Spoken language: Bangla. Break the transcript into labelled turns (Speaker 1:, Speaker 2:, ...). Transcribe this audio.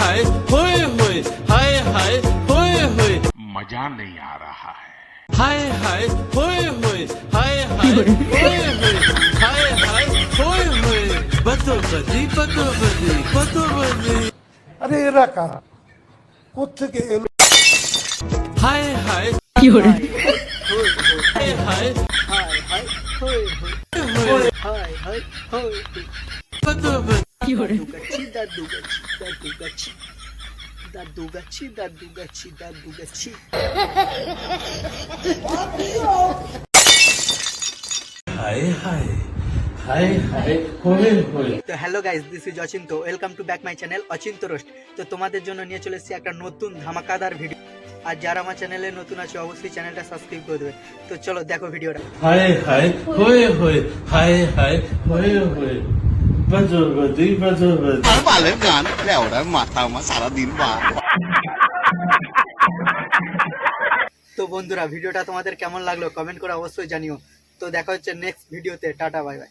Speaker 1: हाय होए होए हाय हाय होए होए
Speaker 2: मज़ा नहीं आ रहा है
Speaker 1: हाय हाय होए होए हाय हाय होए होए हाय हाय होए होए बतो बदी बतो बदी बतो बदी
Speaker 3: अरे रखा कुछ के
Speaker 1: हाय हाय हाय हाय
Speaker 4: हाय हाय होए होए
Speaker 1: हाय हाय होए बतो बदी হায় হায়
Speaker 4: তো hello guys this is welcome to back my channel roast. তো তোমাদের জন্য নিয়ে চলে এসেছি একটা নতুন ধামাকাদার ভিডিও। আর যারা আমার চ্যানেলে নতুন আছে অবশ্যই চ্যানেলটা সাবস্ক্রাইব করে দেবে। তো চলো দেখো ভিডিওটা।
Speaker 1: হায় হায় হয়ে হয়ে হায় হায় হয়ে হয়ে।
Speaker 5: আর গান মাথা আমার সারাদিন
Speaker 4: তো বন্ধুরা ভিডিওটা তোমাদের কেমন লাগল? কমেন্ট করে অবশ্যই জানিও। তো দেখা হচ্ছে নেক্সট ভিডিওতে টাটা বাই বাই